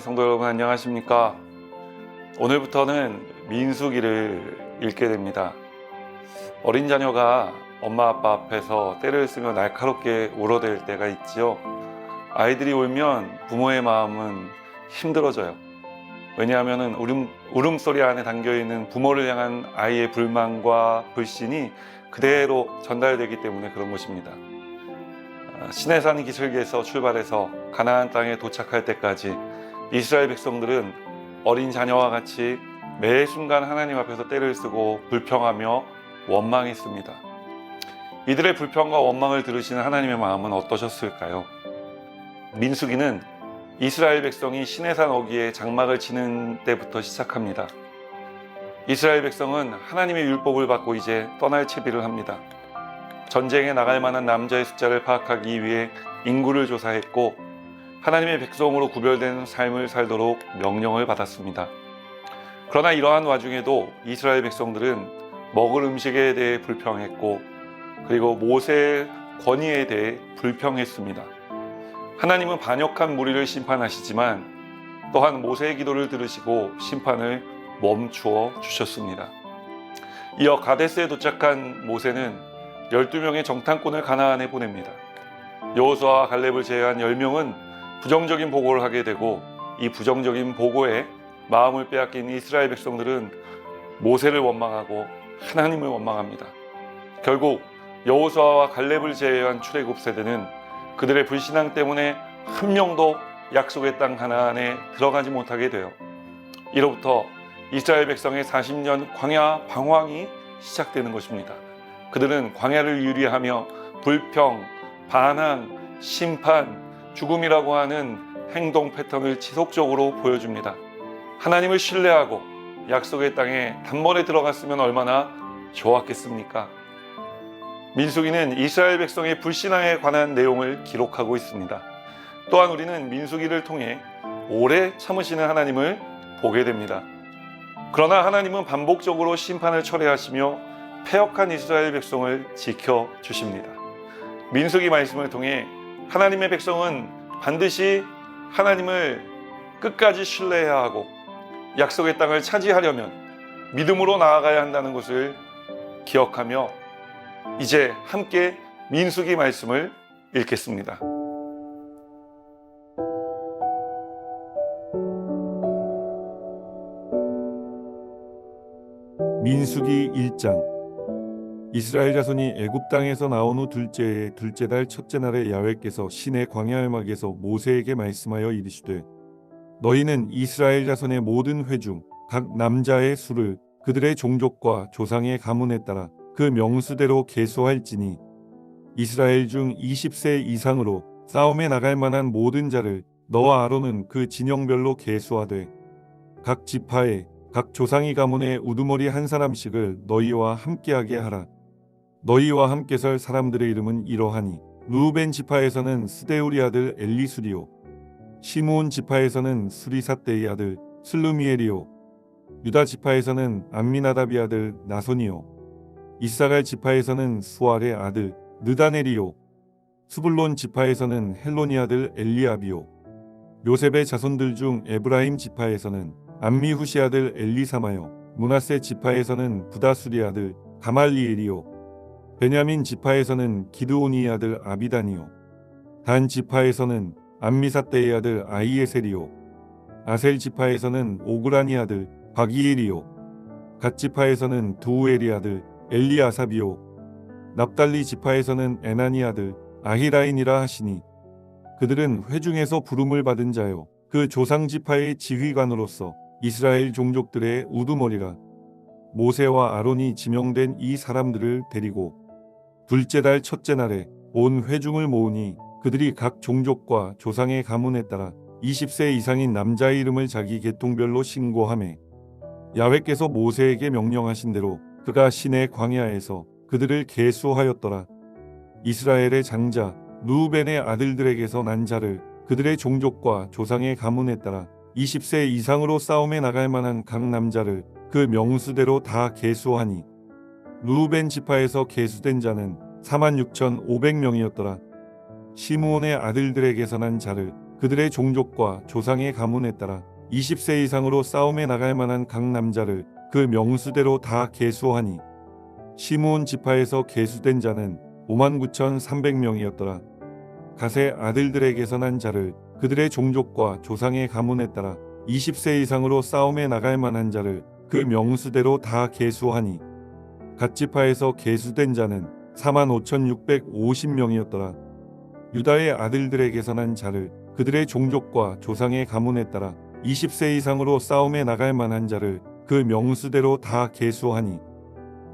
성도 여러분 안녕하십니까? 오늘부터는 민수기를 읽게 됩니다. 어린 자녀가 엄마 아빠 앞에서 때를 쓰며 날카롭게 울어댈 때가 있지요. 아이들이 울면 부모의 마음은 힘들어져요. 왜냐하면 울음, 울음소리 안에 담겨있는 부모를 향한 아이의 불만과 불신이 그대로 전달되기 때문에 그런 것입니다. 시내산 기슭에서 출발해서 가나안 땅에 도착할 때까지 이스라엘 백성들은 어린 자녀와 같이 매 순간 하나님 앞에서 때를 쓰고 불평하며 원망했습니다. 이들의 불평과 원망을 들으시는 하나님의 마음은 어떠셨을까요? 민수기는 이스라엘 백성이 시내산 어귀에 장막을 치는 때부터 시작합니다. 이스라엘 백성은 하나님의 율법을 받고 이제 떠날 채비를 합니다. 전쟁에 나갈 만한 남자의 숫자를 파악하기 위해 인구를 조사했고 하나님의 백성으로 구별된 삶을 살도록 명령을 받았습니다. 그러나 이러한 와중에도 이스라엘 백성들은 먹을 음식에 대해 불평했고 그리고 모세의 권위에 대해 불평했습니다. 하나님은 반역한 무리를 심판하시지만 또한 모세의 기도를 들으시고 심판을 멈추어 주셨습니다. 이어 가데스에 도착한 모세는 12명의 정탐꾼을 가나안에 보냅니다. 여호수아와 갈렙을 제외한 10명은 부정적인 보고를 하게 되고 이 부정적인 보고에 마음을 빼앗긴 이스라엘 백성들은 모세를 원망하고 하나님을 원망합니다. 결국 여호수아와 갈렙을 제외한 출애굽 세대는 그들의 불신앙 때문에 한 명도 약속의 땅 가나안에 들어가지 못하게 돼요. 이로부터 이스라엘 백성의 40년 광야 방황이 시작되는 것입니다. 그들은 광야를 유리하며 불평, 반항, 심판, 죽음이라고 하는 행동 패턴을 지속적으로 보여줍니다. 하나님을 신뢰하고 약속의 땅에 단번에 들어갔으면 얼마나 좋았겠습니까? 민수기는 이스라엘 백성의 불신앙에 관한 내용을 기록하고 있습니다. 또한 우리는 민수기를 통해 오래 참으시는 하나님을 보게 됩니다. 그러나 하나님은 반복적으로 심판을 철회하시며 패역한 이스라엘 백성을 지켜 주십니다. 민수기 말씀을 통해 하나님의 백성은 반드시 하나님을 끝까지 신뢰해야 하고 약속의 땅을 차지하려면 믿음으로 나아가야 한다는 것을 기억하며 이제 함께 민수기 말씀을 읽겠습니다. 민수기 1장 이스라엘 자손이 애굽 땅에서 나온 후 둘째에 둘째 달 첫째 날에 야훼께서 신의 광야을막에서 모세에게 말씀하여 이르시되 너희는 이스라엘 자손의 모든 회중 각 남자의 수를 그들의 종족과 조상의 가문에 따라 그 명수대로 계수할지니 이스라엘 중 20세 이상으로 싸움에 나갈 만한 모든 자를 너와 아론은 그 진영별로 계수하되 각 지파에 각 조상이 가문에 우두머리 한 사람씩을 너희와 함께하게 하라. 너희와 함께 설 사람들의 이름은 이러하니 루벤 지파에서는 스데우리 아들 엘리수리오 시므온 지파에서는 수리사떼의 아들 슬루미엘이요 유다 지파에서는 암미나답이 아들 나손이요 이사갈 지파에서는 수알의 아들 느다넬이요 수불론 지파에서는 헬로니 아들 엘리압이요 요셉의 자손들 중 에브라임 지파에서는 암미후시 아들 엘리사마요 문하세 지파에서는 부다수리 아들 가말리엘이요 베냐민 지파에서는 기드오니 아들 아비단이요. 단 지파에서는 암미사떼의 아들 아이에셀이요. 아셀 지파에서는 오그라니 아들 바기엘이요. 갓 지파에서는 두우엘이 아들 엘리아삽이요. 납달리 지파에서는 에나니 아들 아히라인이라 하시니 그들은 회중에서 부름을 받은 자요. 그 조상 지파의 지휘관으로서 이스라엘 종족들의 우두머리라. 모세와 아론이 지명된 이 사람들을 데리고 둘째 달 첫째 날에 온 회중을 모으니 그들이 각 종족과 조상의 가문에 따라 20세 이상인 남자의 이름을 자기 계통별로 신고하매 야훼께서 모세에게 명령하신 대로 그가 신의 광야에서 그들을 계수하였더라. 이스라엘의 장자 루벤의 아들들에게서 난 자를 그들의 종족과 조상의 가문에 따라 20세 이상으로 싸움에 나갈 만한 각 남자를 그 명수대로 다 계수하니 루벤 지파에서 계수된 자는 46,500명이었더라. 시므온의 아들들에게서 난 자를 그들의 종족과 조상의 가문에 따라 20세 이상으로 싸움에 나갈 만한 각 남자를 그 명수대로 다 계수하니 시므온 지파에서 계수된 자는 59,300명이었더라. 가세 아들들에게서 난 자를 그들의 종족과 조상의 가문에 따라 20세 이상으로 싸움에 나갈 만한 자를 그 명수대로 다 계수하니 갓 지파에서 계수된 자는 45,650명이었더라. 유다의 아들들에게서 난 자를 그들의 종족과 조상의 가문에 따라 20세 이상으로 싸움에 나갈 만한 자를 그 명수대로 다 계수하니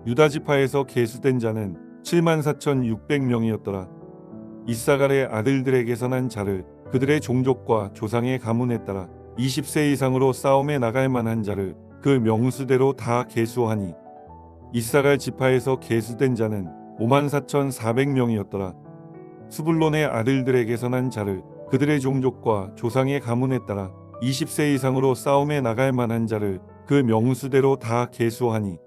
유다 지파에서 계수된 자는 74,600명이었더라. 이사갈의 아들들에게서 난 자를 그들의 종족과 조상의 가문에 따라 20세 이상으로 싸움에 나갈 만한 자를 그 명수대로 다 계수하니 이사갈 지파에서 계수된 자는 54,400명이었더라. 수불론의 아들들에게서 난 자를 그들의 종족과 조상의 가문에 따라 20세 이상으로 싸움에 나갈 만한 자를 그 명수대로 다 계수하니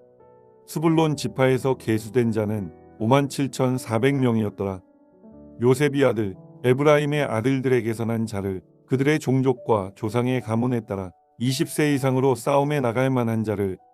수불론 지파에서 계수된 자는 57,400명이었더라. 요셉이 아들 에브라임의 아들들에게서 난 자를 그들의 종족과 조상의 가문에 따라 20세 이상으로 싸움에 나갈 만한 자를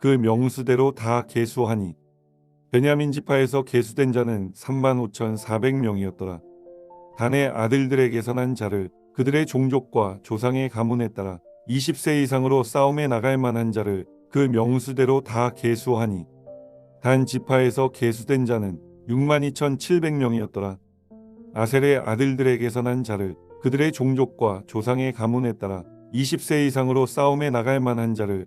그 명수대로 다 계수하니 베냐민 지파에서 계수된 자는 35,400명이었더라. 단의 아들들에게서 난 자를 그들의 종족과 조상의 가문에 따라 20세 이상으로 싸움에 나갈 만한 자를 그 명수대로 다 계수하니 단 지파에서 계수된 자는 62,700명이었더라. 아셀의 아들들에게서 난 자를 그들의 종족과 조상의 가문에 따라 20세 이상으로 싸움에 나갈 만한 자를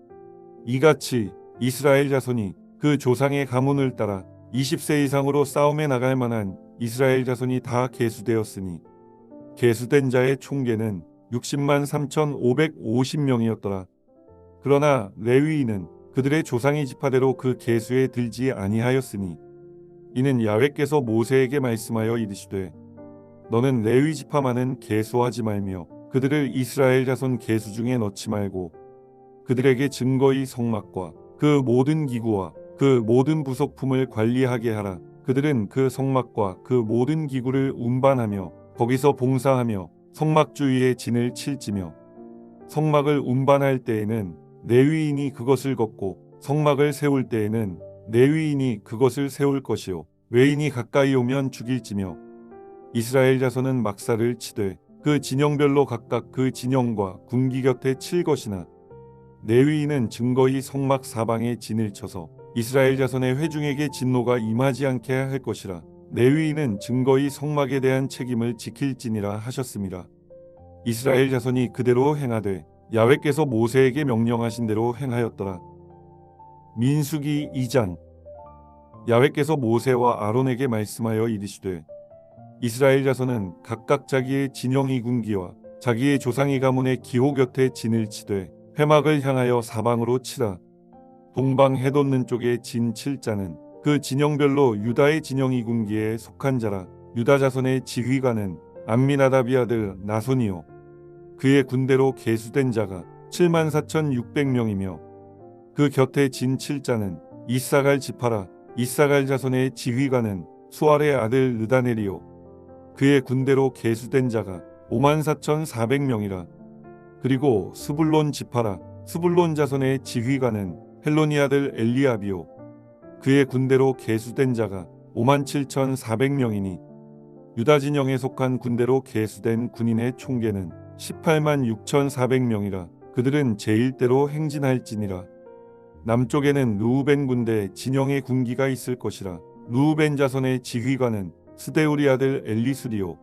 이같이 이스라엘 자손이 그 조상의 가문을 따라 20세 이상으로 싸움에 나갈 만한 이스라엘 자손이 다 계수되었으니 계수된 자의 총계는 60만 3,550명이었더라. 그러나 레위인은 그들의 조상의 지파대로 그 계수에 들지 아니하였으니 이는 야훼께서 모세에게 말씀하여 이르시되 너는 레위 지파만은 계수하지 말며 그들을 이스라엘 자손 계수 중에 넣지 말고 그들에게 증거의 성막과 그 모든 기구와 그 모든 부속품을 관리하게 하라. 그들은 그 성막과 그 모든 기구를 운반하며 거기서 봉사하며 성막 주위에 진을 칠지며 성막을 운반할 때에는 내위인이 그것을 걷고 성막을 세울 때에는 내위인이 그것을 세울 것이요 외인이 가까이 오면 죽일지며 이스라엘 자손은 막사를 치되 그 진영별로 각각 그 진영과 군기 곁에 칠 것이나 내위인은 증거히 성막 사방에 진을 쳐서 이스라엘 자손의 회중에게 진노가 임하지 않게 할 것이라 내위인은 증거히 성막에 대한 책임을 지킬지니라 하셨습니다. 이스라엘 자손이 그대로 행하되 야훼께서 모세에게 명령하신 대로 행하였더라. 민수기 2장 야훼께서 모세와 아론에게 말씀하여 이르시되 이스라엘 자손은 각각 자기의 진영이 군기와 자기의 조상의 가문의 기호 곁에 진을 치되 회막을 향하여 사방으로 치라. 동방 해돋는 쪽에 진 칠자는 그 진영별로 유다의 진영이 군기에 속한 자라. 유다 자손의 지휘관은 암미나다비 아들 나손이요. 그의 군대로 계수된 자가 7만 4,600명이며 그 곁에 진 칠자는 이사갈 지파라. 이사갈 자손의 지휘관은 수알의 아들 느다넬이요. 그의 군대로 계수된 자가 5만 4,400명이라. 그리고 수불론 지파라. 수불론 자손의 지휘관은 헬로니 아들 엘리아비요. 그의 군대로 계수된 자가 5만 7,400명이니 유다 진영에 속한 군대로 계수된 군인의 총계는 18만 6,400명이라 그들은 제1대로 행진할지니라 남쪽에는 루우벤 군대 진영의 군기가 있을 것이라 루우벤 자손의 지휘관은 스데우리 아들 엘리수리오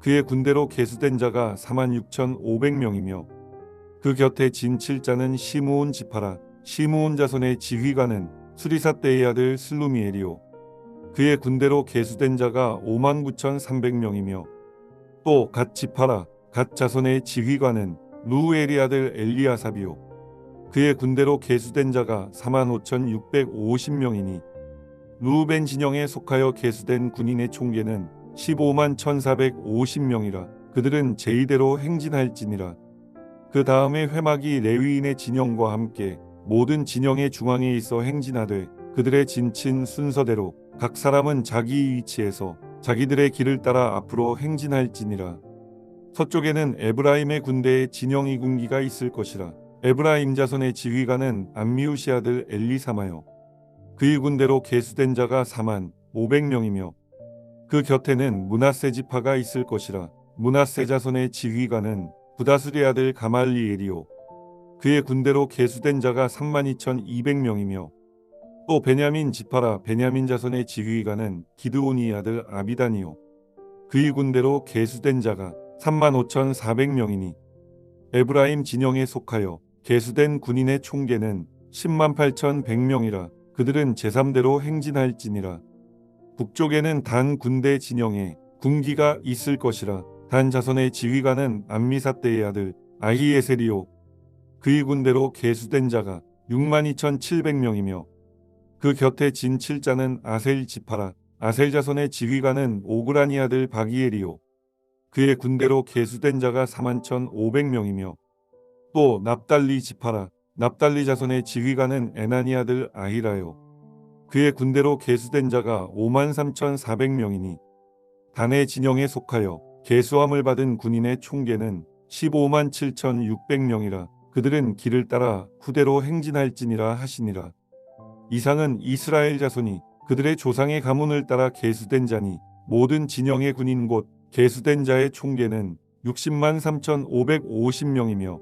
그의 군대로 계수된 자가 4만 6,500명이며 그 곁에 진 7자는 시므온 지파라. 시므온 자손의 지휘관은 수리사떼의 아들 슬루미엘이요. 그의 군대로 계수된 자가 5만 9,300명이며 또 갓 지파라. 갓 자손의 지휘관은 루엘이 아들 엘리아삽이요. 그의 군대로 계수된 자가 4만 5,650명이니 루벤 진영에 속하여 계수된 군인의 총계는 15만 1,450명이라 그들은 제2대로 행진할지니라. 그 다음에 회막이 레위인의 진영과 함께 모든 진영의 중앙에 있어 행진하되 그들의 진친 순서대로 각 사람은 자기 위치에서 자기들의 길을 따라 앞으로 행진할지니라. 서쪽에는 에브라임의 군대의 진영이 군기가 있을 것이라. 에브라임 자손의 지휘관은 암미우시 아들 엘리사마요. 그의 군대로 계수된 자가 4만 500명이며 그 곁에는 문하세 지파가 있을 것이라. 문하세 자손의 지휘관은 부다스리 아들 가말리엘이요. 그의 군대로 계수된 자가 3만 2,200명이며 또 베냐민 지파라 베냐민 자손의 지휘관은 기드오니 아들 아비단이요. 그의 군대로 계수된 자가 3만 5,400명이니 에브라임 진영에 속하여 계수된 군인의 총계는 10만 8,100명이라 그들은 제3대로 행진할지니라 북쪽에는 단 군대 진영에 군기가 있을 것이라 단 자손의 지휘관은 암미사떼의 아들 아히에셀이요 그의 군대로 계수된 자가 6만 2,700명이며 그 곁에 진 7자는 아셀 지파라. 아셀 자손의 지휘관은 오그라니 아들 바기엘이요. 그의 군대로 계수된 자가 4만 1,500명이며 또 납달리 지파라. 납달리 자손의 지휘관은 에나니 아들 아히라요 그의 군대로 계수된 자가 5만 3,400명이니 단의 진영에 속하여 계수함을 받은 군인의 총계는 15만 7,600명이라 그들은 길을 따라 후대로 행진할지니라 하시니라. 이상은 이스라엘 자손이 그들의 조상의 가문을 따라 계수된 자니 모든 진영의 군인 곧 계수된 자의 총계는 60만 3,550명이며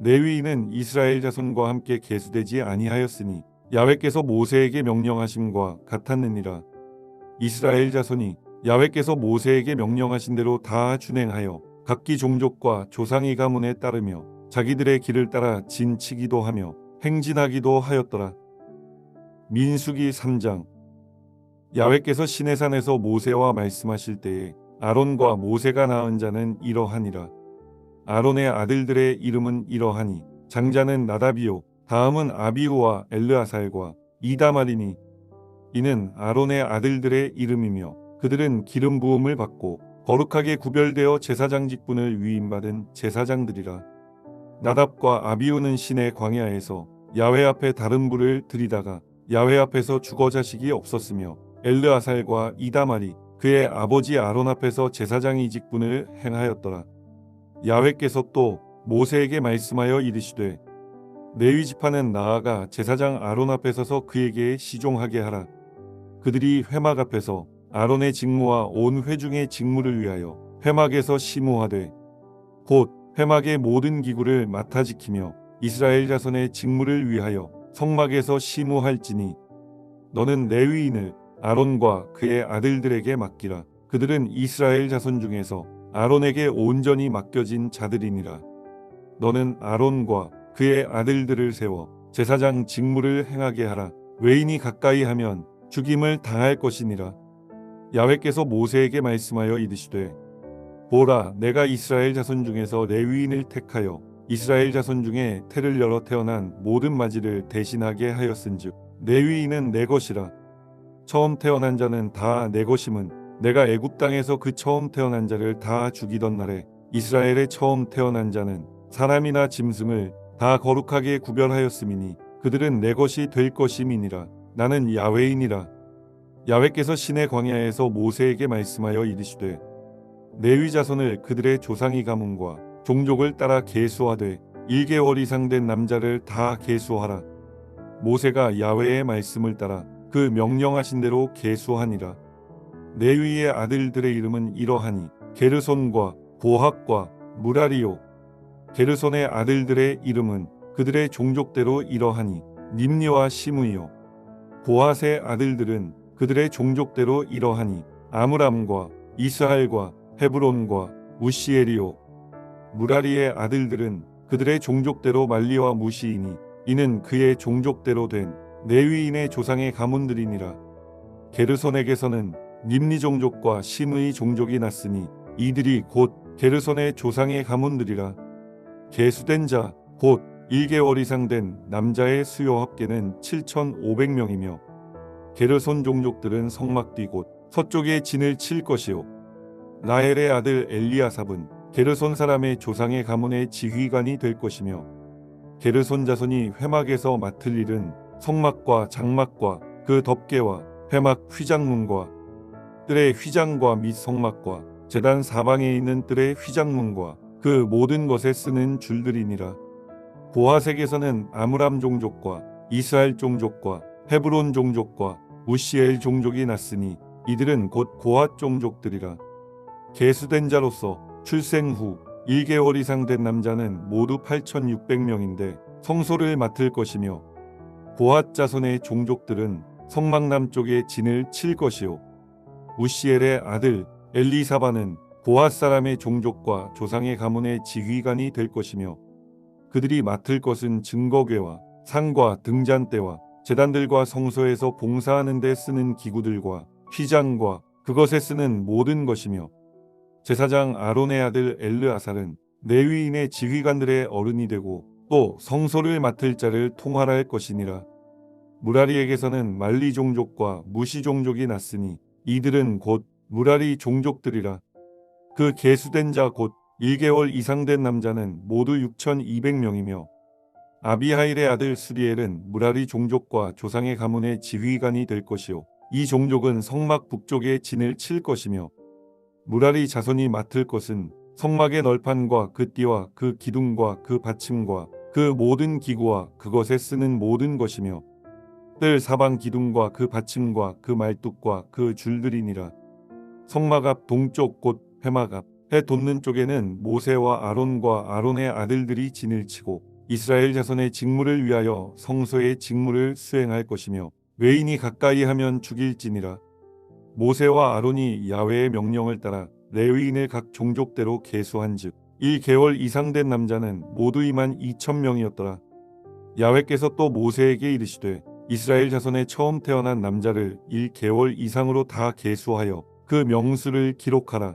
레위인은 이스라엘 자손과 함께 계수되지 아니하였으니 야훼께서 모세에게 명령하심과 같았느니라. 이스라엘 자손이 야훼께서 모세에게 명령하신 대로 다 준행하여 각기 종족과 조상의 가문에 따르며 자기들의 길을 따라 진치기도 하며 행진하기도 하였더라. 민수기 3장. 야훼께서 시내산에서 모세와 말씀하실 때에 아론과 모세가 낳은 자는 이러하니라. 아론의 아들들의 이름은 이러하니 장자는 나다비요 다음은 아비후와 엘르아살과 이다말이니. 이는 아론의 아들들의 이름이며 그들은 기름 부음을 받고 거룩하게 구별되어 제사장 직분을 위임받은 제사장들이라. 나답과 아비후는 신의 광야에서 야훼 앞에 다른 불을 들이다가 야훼 앞에서 주거 자식이 없었으며 엘르아살과 이다말이 그의 아버지 아론 앞에서 제사장의 직분을 행하였더라. 야훼께서 또 모세에게 말씀하여 이르시되 레위 지파는 나아가 제사장 아론 앞에 서서 그에게 시종하게 하라. 그들이 회막 앞에서 아론의 직무와 온 회중의 직무를 위하여 회막에서 시무하되 곧 회막의 모든 기구를 맡아 지키며 이스라엘 자손의 직무를 위하여 성막에서 시무할지니 너는 레위인을 아론과 그의 아들들에게 맡기라. 그들은 이스라엘 자손 중에서 아론에게 온전히 맡겨진 자들이니라. 너는 아론과 그의 아들들을 세워 제사장 직무를 행하게 하라. 외인이 가까이 하면 죽임을 당할 것이니라. 야훼께서 모세에게 말씀하여 이르시되 보라 내가 이스라엘 자손 중에서 레위인을 택하여 이스라엘 자손 중에 태를 열어 태어난 모든 마지를 대신하게 하였은즉 레위인은 내 것이라 처음 태어난 자는 다 내 것임은 내가 애굽 땅에서 그 처음 태어난 자를 다 죽이던 날에 이스라엘의 처음 태어난 자는 사람이나 짐승을 다 거룩하게 구별하였음이니 그들은 내 것이 될 것임이니라. 나는 야훼이니라. 야훼께서 신의 광야에서 모세에게 말씀하여 이르시되 레위 자손을 그들의 조상의 가문과 종족을 따라 계수하되 1개월 이상 된 남자를 다 계수하라. 모세가 야훼의 말씀을 따라 그 명령하신 대로 계수하니라. 레위의 아들들의 이름은 이러하니 게르손과 보학과 무라리요 게르손의 아들들의 이름은 그들의 종족대로 이러하니 님리와 시므이요. 보앗의 아들들은 그들의 종족대로 이러하니 아므람과 이스할과 헤브론과 우시엘이요. 무라리의 아들들은 그들의 종족대로 말리와 무시이니 이는 그의 종족대로 된 레위인의 조상의 가문들이니라. 게르손에게서는 님리 종족과 시므이 종족이 났으니 이들이 곧 게르손의 조상의 가문들이라 계수된 자 곧 1개월 이상 된 남자의 수요 합계는 7,500명이며 게르손 종족들은 성막뒤 곧 서쪽에 진을 칠 것이요. 라헬의 아들 엘리아삽은 게르손 사람의 조상의 가문의 지휘관이 될 것이며 게르손 자손이 회막에서 맡을 일은 성막과 장막과 그 덮개와 회막 휘장문과 뜰의 휘장과 및 성막과 제단 사방에 있는 뜰의 휘장문과 그 모든 것에 쓰는 줄들이니라. 보아색에서는 아므람 종족과 이스라엘 종족과 헤브론 종족과 우시엘 종족이 났으니 이들은 곧 고앗 종족들이라. 계수된 자로서 출생 후 1개월 이상 된 남자는 모두 8,600명인데 성소를 맡을 것이며 고앗 자손의 종족들은 성막 남쪽에 진을 칠 것이요. 우시엘의 아들 엘리사바는 고앗 사람의 종족과 조상의 가문의 지휘관이 될 것이며 그들이 맡을 것은 증거궤와 상과 등잔대와 제단들과 성소에서 봉사하는 데 쓰는 기구들과 휘장과 그것에 쓰는 모든 것이며 제사장 아론의 아들 엘르아살은 레위인의 지휘관들의 어른이 되고 또 성소를 맡을 자를 통할할 것이니라. 무라리에게서는 말리 종족과 무시 종족이 났으니 이들은 곧 무라리 종족들이라 그 계수된 자 곧 1개월 이상 된 남자는 모두 6,200명이며 아비하일의 아들 스리엘은 무라리 종족과 조상의 가문의 지휘관이 될 것이요. 이 종족은 성막 북쪽에 진을 칠 것이며 무라리 자손이 맡을 것은 성막의 널판과 그 띠와 그 기둥과 그 받침과 그 모든 기구와 그것에 쓰는 모든 것이며 뜰 사방 기둥과 그 받침과 그 말뚝과 그 줄들이니라. 성막 앞 동쪽 곧 회막 앞해 돋는 쪽에는 모세와 아론과 아론의 아들들이 진을 치고 이스라엘 자손의 직무를 위하여 성소의 직무를 수행할 것이며 외인이 가까이 하면 죽일지니라. 모세와 아론이 야훼의 명령을 따라 레위인을 각 종족대로 계수한즉 1개월 이상 된 남자는 모두 2만 2천 명이었더라. 야훼께서 또 모세에게 이르시되 이스라엘 자손의 처음 태어난 남자를 1개월 이상으로 다 계수하여 그 명수를 기록하라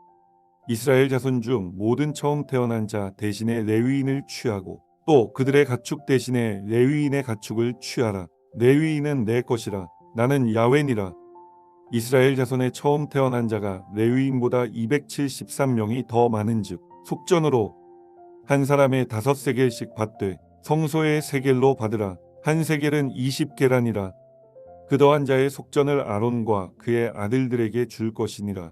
이스라엘 자손 중 모든 처음 태어난 자 대신에 레위인을 취하고 또 그들의 가축 대신에 레위인의 가축을 취하라. 레위인은 내 것이라. 나는 야훼니라. 이스라엘 자손의 처음 태어난 자가 레위인보다 273명이 더 많은즉 속전으로 한 사람의 다섯 세겔씩 받되 성소의 세겔로 받으라. 한 세겔은 20계란이라. 그 더한 자의 속전을 아론과 그의 아들들에게 줄 것이니라.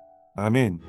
아멘.